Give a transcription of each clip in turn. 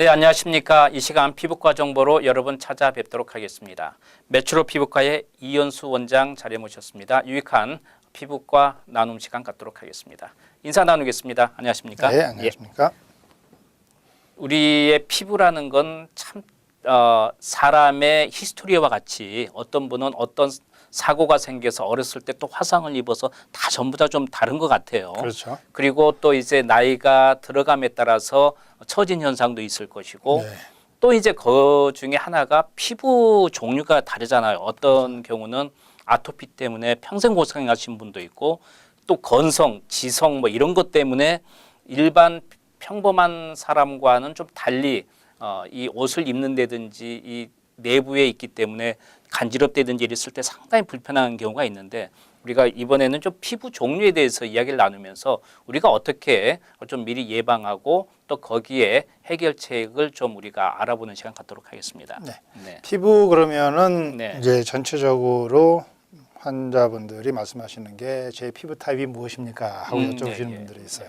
네, 안녕하십니까. 이 시간 피부과 정보로 여러분 찾아뵙도록 하겠습니다. 메트로 피부과의 이현수 원장 자리에 모셨습니다. 유익한 피부과 나눔 시간 갖도록 하겠습니다. 인사 나누겠습니다. 안녕하십니까? 네, 예. 안녕하십니까? 우리의 피부라는 건 참 어, 사람의 히스토리와 같이 어떤 분은 어떤 사고가 생겨서 어렸을 때 또 화상을 입어서 다 전부 다 좀 다른 것 같아요. 그렇죠. 그리고 또 이제 나이가 들어감에 따라서 처진 현상도 있을 것이고 네. 또 이제 그 중에 하나가 피부 종류가 다르잖아요. 어떤 경우는 아토피 때문에 평생 고생하신 분도 있고 또 건성, 지성 뭐 이런 것 때문에 일반 평범한 사람과는 좀 달리 어, 이 옷을 입는다든지 이 내부에 있기 때문에 간지럽다든지 이랬을 때 상당히 불편한 경우가 있는데 우리가 이번에는 좀 피부 종류에 대해서 이야기를 나누면서 우리가 어떻게 좀 미리 예방하고 또 거기에 해결책을 좀 우리가 알아보는 시간 갖도록 하겠습니다. 네. 네. 피부 그러면은 네. 이제 전체적으로 환자분들이 말씀하시는 게 제 피부 타입이 무엇입니까 하고 음, 여쭤보시는 네, 예. 분들이 있어요.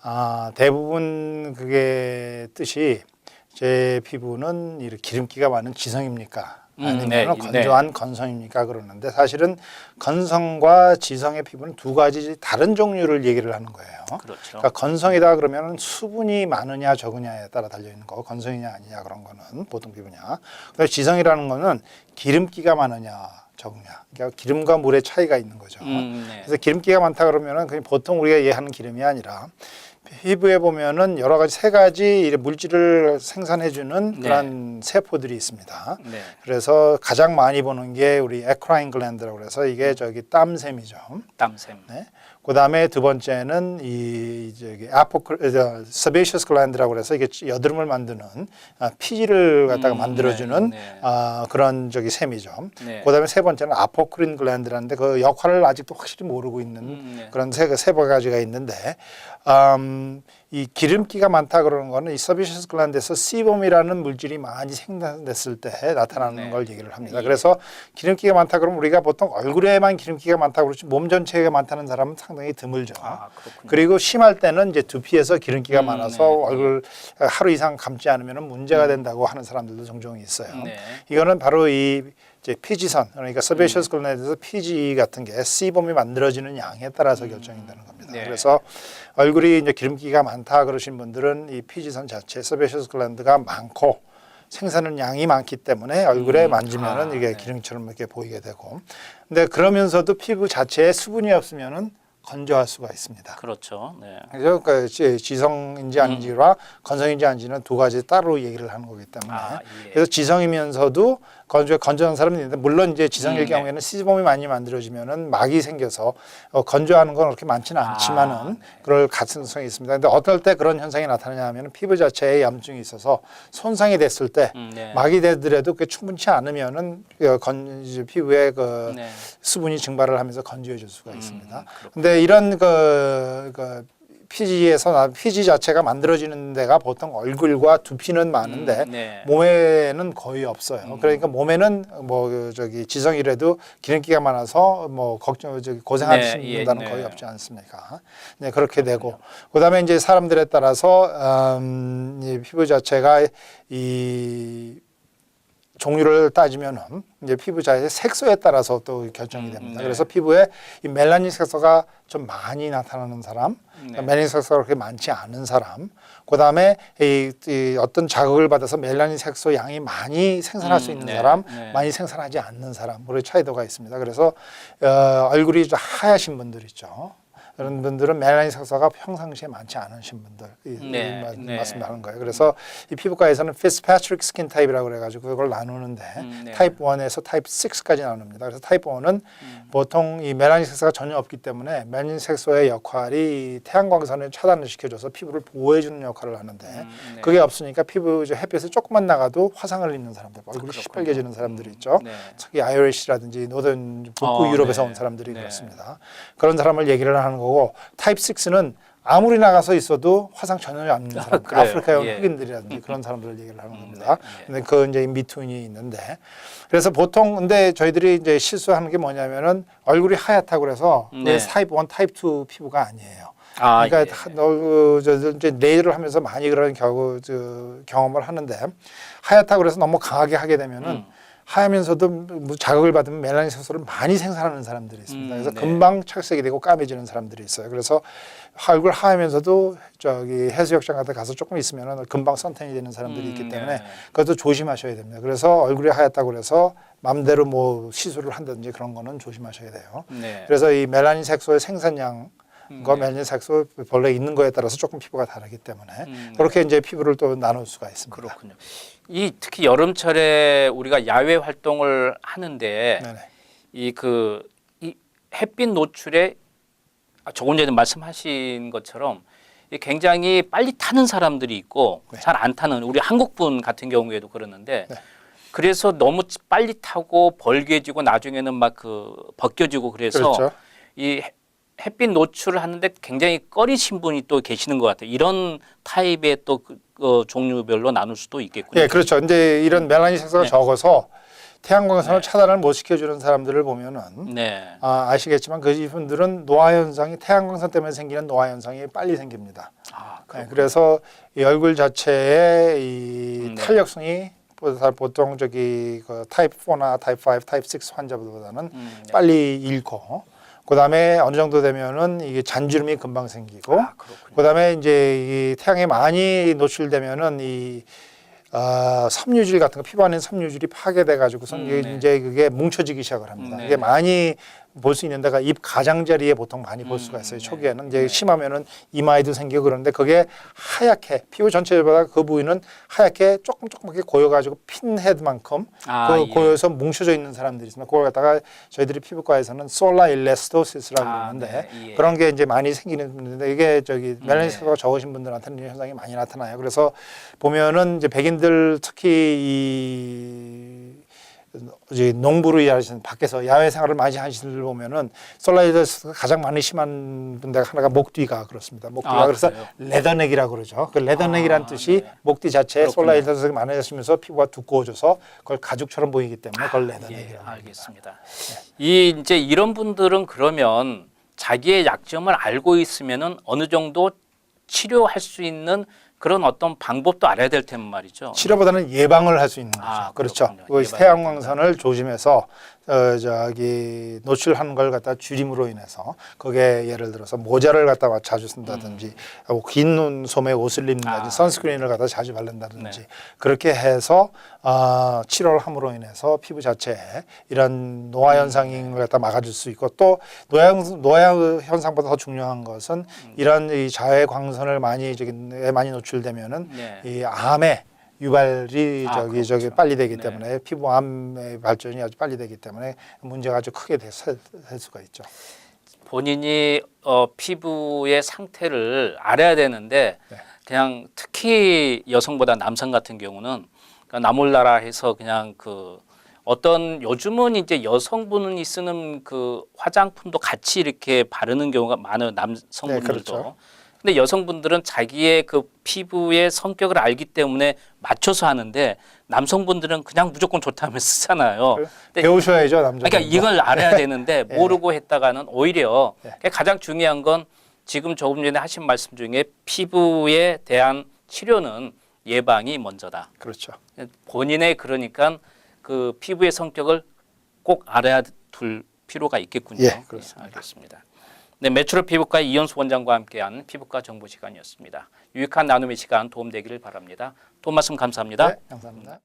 아 대부분 그게 뜻이 제 피부는 이렇게 기름기가 많은 지성입니까? 음, 아니면 네, 건조한 건성입니까? 그러는데 사실은 건성과 지성의 피부는 두 가지 다른 종류를 얘기를 하는 거예요. 그렇죠. 그러니까 건성이다 그러면 수분이 많으냐 적으냐에 따라 달려 있는 거 건성이냐 아니냐 그런 거는 보통 피부냐 그다음에 지성이라는 거는 기름기가 많으냐 적으냐 그러니까 기름과 물의 차이가 있는 거죠 음, 네. 그래서 기름기가 많다 그러면은 그냥 보통 우리가 이해하는 기름이 아니라 피부에 보면은 여러 가지 세 가지 물질을 생산해주는 네. 그런 세포들이 있습니다. 네. 그래서 가장 많이 보는 게 우리 에크라인 글랜드라고 그래서 이게 저기 땀샘이죠. 땀샘. 네. 그 다음에 두 번째는 이 저기 아포크 서베이셔스 글랜드라고 그래서 이게 여드름을 만드는 아, 피지를 갖다가 음, 만들어주는 네, 네. 아, 그런 저기 셈이죠. 네. 그다음에 세 번째는 아포크린 글랜드라는데 그 역할을 아직도 확실히 모르고 있는 음, 네. 그런 세, 세 가지가 있는데 음, 이 기름기가 많다 그러는 거는 이 서비셔스 글란드에서 시범이라는 물질이 많이 생산됐을 때 나타나는 네. 걸 얘기를 합니다. 예. 그래서 기름기가 많다 그러면 우리가 보통 얼굴에만 기름기가 많다 그러지 몸 전체가 많다는 사람은 상당히 드물죠. 아. 그리고 심할 때는 이제 두피에서 기름기가 음, 많아서 네. 얼굴 하루 이상 감지 않으면 문제가 된다고 하는 사람들도 종종 있어요. 네. 이거는 바로 이 이제 피지선 그러니까 서베이셔스 글랜드에서 피지 같은 게 C범이 만들어지는 양에 따라서 결정된다는 겁니다. 네. 그래서 얼굴이 이제 기름기가 많다 그러신 분들은 이 피지선 자체 서베이셔스 글랜드가 많고 생산은 양이 많기 때문에 얼굴에 음, 만지면은 아, 이게 네. 기름처럼 이렇게 보이게 되고 근데 그러면서도 피부 자체에 수분이 없으면은 건조할 수가 있습니다. 그렇죠. 네. 그래서 그 지- 지성인지 아닌지와 건성인지 아닌지는 두 가지 따로 얘기를 하는 거기 때문에 아, 예. 그래서 지성이면서도 건조 건조한 사람이 있는데 물론 이제 지성일 음, 네. 경우에는 시범이 많이 만들어지면은 막이 생겨서 어, 건조하는 건 그렇게 많지는 아, 않지만은 네. 그럴 가능성이 있습니다. 근데 어떨 때 그런 현상이 나타나냐 하면은 피부 자체에 염증이 있어서 손상이 됐을 때 음, 네. 막이 되더라도 그게 충분치 않으면은 그 건, 피부에 그 네. 수분이 증발을 하면서 건조해질 수가 음, 있습니다. 그렇군요. 근데 이런 그, 그 피지에서 나 피지 자체가 만들어지는 데가 보통 얼굴과 두피는 많은데 음, 네. 몸에는 거의 없어요. 음. 그러니까 몸에는 뭐그 저기 지성이라도 기름기가 많아서 뭐 걱정 저기 고생하시는 네, 예, 분들은 네. 거의 없지 않습니까? 네 그렇게 되고 그다음에 이제 사람들에 따라서 음, 이 피부 자체가 이 종류를 따지면은 이제 피부 자체의 색소에 따라서 또 결정이 음, 됩니다. 네. 그래서 피부에 이 멜라닌 색소가 좀 많이 나타나는 사람, 네. 멜라닌 색소가 그렇게 많지 않은 사람, 그 다음에 이, 이 어떤 자극을 받아서 멜라닌 색소 양이 많이 생산할 수 음, 있는 네, 사람, 네. 많이 생산하지 않는 사람, 그런 차이도가 있습니다. 그래서 어, 얼굴이 좀 하얗신 분들 있죠. 그런 분들은 멜라닌 색소가 평상시에 많지 않으신 분들 이, 네, 이 말- 네. 말씀하는 거예요. 그래서 이 피부과에서는 피스패트릭 스킨 타입이라고 그래가지고 그걸 나누는데 음, 네. 타입 1에서 타입 6까지 나눕니다. 그래서 타입 1은 음. 보통 이 멜라닌 색소가 전혀 없기 때문에 멜라닌 색소의 역할이 이 태양광선을 차단을 시켜줘서 피부를 보호해주는 역할을 하는데 음, 네. 그게 없으니까 피부 햇볕에 조금만 나가도 화상을 입는 사람들, 얼굴이 그렇군요. 시뻘개지는 사람들이 음, 있죠. 네. 특히 아이리시라든지 노던 북부 어, 유럽에서 네. 온 사람들이 네. 그렇습니다. 그런 사람을 얘기를 하는 거고 타입 6는 아무리 나가서 있어도 화상 전혀 안 입는 사람? 아프리카에 온 예. 흑인들이라든지 그런 사람들을 얘기를 하는 음, 겁니다. 네, 네. 근데 그 이제 인비트윈이 있는데 그래서 보통 근데 저희들이 이제 실수하는 게 뭐냐면은 얼굴이 하얗다고 그래서 네. 그게 타입 1, 타입 2 피부가 아니에요. 아, 그러니까 예. 하- 너, 그, 저, 저, 이제 네일을 하면서 많이 그런 경우, 저, 경험을 하는데 하얗다고 그래서 너무 강하게 하게 되면은 음. 하면서도 뭐 자극을 받으면 멜라닌 색소를 많이 생산하는 사람들이 있습니다. 음, 그래서 네. 금방 착색이 되고 까매지는 사람들이 있어요. 그래서 얼굴 하면서도 저기 해수욕장 같은 데 가서 조금 있으면 금방 선탠이 되는 사람들이 있기 음, 때문에 네. 그것도 조심하셔야 됩니다. 그래서 얼굴이 하얗다고 그래서 맘대로 뭐 시술을 한다든지 그런 거는 조심하셔야 돼요. 네. 그래서 이 멜라닌 색소의 생산량 멜라닌 색소 본래 있는 거에 따라서 조금 피부가 다르기 때문에 음, 그렇게 이제 피부를 또 나눌 수가 있습니다. 그렇군요. 이 특히 여름철에 우리가 야외 활동을 하는데. 이 그 이 햇빛 노출에 아, 조금 전에 말씀하신 것처럼 이 굉장히 빨리 타는 사람들이 있고 네. 잘 안 타는 우리 한국 분 같은 경우에도 그러는데 네. 그래서 너무 빨리 타고 벌게지고 나중에는 막 그 벗겨지고 그래서 그렇죠. 이 해- 햇빛 노출을 하는데 굉장히 꺼리신 분이 또 계시는 것 같아요. 이런 타입의 또 그, 어, 종류별로 나눌 수도 있겠군요. 예, 그렇죠. 이제 이런 멜라닌 색소가 네. 적어서 태양광선을 네. 차단을 못 시켜주는 사람들을 보면은 네. 아, 아시겠지만 그 이분들은 노화 현상이 태양광선 때문에 생기는 노화 현상이 빨리 생깁니다. 아, 네, 그래서 이 얼굴 자체의 이 음, 네. 탄력성이 보다- 보통 저기 그 타입 4나 타입 5, 타입 6 환자보다는 음, 네. 빨리 잃고 그다음에 어느 정도 되면은 이게 잔주름이 금방 생기고 아. 그다음에 이제 이 태양에 많이 노출되면은 이 아, 섬유질 같은 거 피부 안에 섬유질이 파괴돼 가지고선 음, 네. 이제 그게 뭉쳐지기 시작을 합니다. 음, 네, 이게 네. 많이 볼 수 있는 데가 입 가장자리에 보통 많이 볼 음, 수가 있어요. 네. 초기에는 이제 네. 심하면은 이마에도 생기고 그러는데 그게 하얗게 피부 전체보다 그 부위는 하얗게 조금 조금하게 고여 가지고 핀헤드만큼 아, 그 예. 고여서 뭉쳐져 있는 사람들이 있습니다. 그걸 갖다가 저희들이 피부과에서는 솔라 일레스토시스라고 아, 그러는데 네, 예. 그런 게 이제 많이 생기는 분인데 이게 저기 네. 멜라닌 색소가 적으신 분들한테는 이 현상이 많이 나타나요. 그래서 보면은 이제 백인들 특히 이 이제 농부로 일하시는 밖에서 야외 생활을 많이 하시는 분들 보면은 솔라이더스가 가장 많이 심한 분들 하나가 목 뒤가 그렇습니다. 목 뒤가 아, 그래서 그래요? 레더넥이라고 그러죠. 그 레더넥이란 아, 뜻이 네. 목뒤 자체에. 솔라이더스가 많아지면서 피부가 두꺼워져서 그걸 가죽처럼 보이기 때문에 그걸 예, 레더넥이라고 합니다. 알겠습니다. 이 이제 이런 분들은 그러면 자기의 약점을 알고 있으면은 어느 정도 치료할 수 있는 그런 어떤 방법도 알아야 될텐 말이죠. 치료보다는 예방을 할 수 있는 거죠. 아, 그렇죠. 그 태양광선을 조심해서 어, 저기 노출하는 걸 갖다 줄임으로 인해서 그게 예를 들어서 모자를 갖다 자주 쓴다든지 하고 긴 눈, 소매 옷을 입는다든지 음. 아, 선스크린을 갖다 자주 바른다든지 네. 그렇게 해서 어, 치료를 함으로 인해서 피부 자체에 이런 노화 음. 현상을 갖다 막아줄 수 있고 또 노화, 노화 현상보다 더 중요한 것은 음. 이런 이 자외 광선을 많이 저기 많이 노출 되면은 네. 이 암의 유발이 아, 저기 그렇죠. 저기 빨리 되기 네. 때문에 피부암의 발전이 아주 빨리 되기 때문에 문제가 아주 크게 될 수- 될 수가 있죠. 본인이 어, 피부의 상태를 알아야 되는데 네. 그냥 특히 여성보다 남성 같은 경우는 그러니까 나몰라라 해서 그냥 그 어떤 요즘은 이제 여성분이 쓰는 그 화장품도 같이 이렇게 바르는 경우가 많아요 남성분들도. 네, 그렇죠. 근데 여성분들은 자기의 그 피부의 성격을 알기 때문에 맞춰서 하는데 남성분들은 그냥 무조건 좋다면 쓰잖아요. 근데 배우셔야죠 남자. 그러니까 이걸 알아야 되는데 네. 모르고 했다가는 오히려 네. 가장 중요한 건 지금 조금 전에 하신 말씀 중에 피부에 대한 치료는 예방이 먼저다. 그렇죠. 본인의 그러니까 그 피부의 성격을 꼭 알아야 둘 필요가 있겠군요. 예, 그렇습니다. 알겠습니다. 네, 매출업 피부과 이현수 원장과 함께한 피부과 정보 시간이었습니다. 유익한 나눔의 시간 도움되기를 바랍니다. 도움 말씀 감사합니다. 네, 감사합니다.